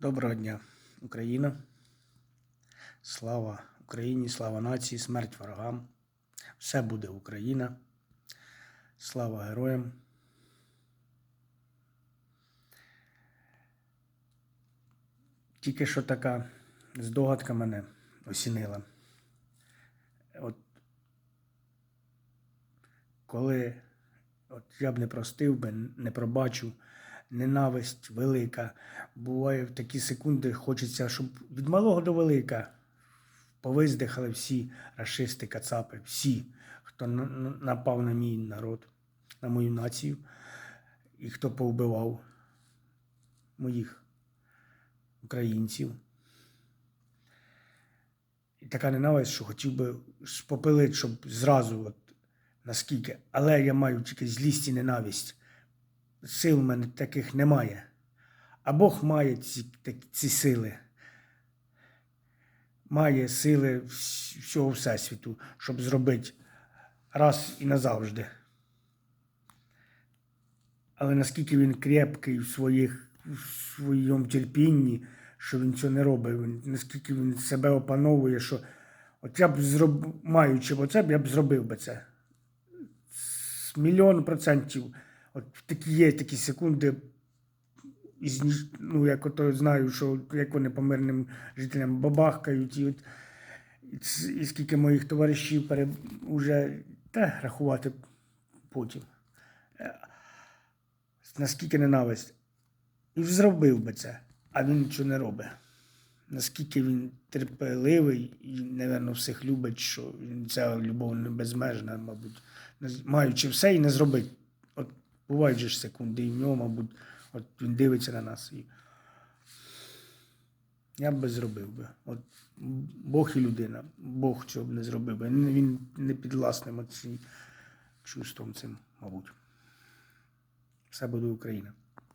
Доброго дня, Україна. Слава Україні, слава нації, смерть ворогам. Все буде Україна. Слава героям. Тільки що така здогадка мене осінила. От коли от я б не простив би, не пробачив, ненависть велика. Буває в такі секунди, хочеться, щоб від малого до велика повиздихали всі расисти, кацапи, всі, хто на- на- напав на мій народ, на мою націю, і хто повбивав моїх українців. І така ненависть, що хотів би спопилити, щоб зразу, от наскільки. Але я маю тільки злість і ненависть. Сил в мене таких немає. А Бог має ці, ці сили. Має сили всього Всесвіту, щоб зробити раз і назавжди. Але наскільки він крепкий в, своїх, в своєму терпінні, що він цього не робить, наскільки він себе опановує, що от я б зроб... маючи оце, я б зробив би це. З мільйон процентів. От такі є такі секунди, із, ну, як ото знаю, що як вони по мирним жителям бабахкають, і, от, і скільки моїх товаришів пере, уже та, рахувати потім. Е, Наскільки ненависть. І зробив би це, а він нічого не робить. Наскільки він терпеливий і, напевно, всіх любить, що він ця любов не безмежна, мабуть, маючи все і не зробить. Бувають же ж секунди, і в нього, мабуть, от він дивиться на нас. І... Я б би зробив би. От Бог і людина. Бог цього б не зробив би. Він- не не підвласним цим чувством цим, мабуть. Все буде Україна.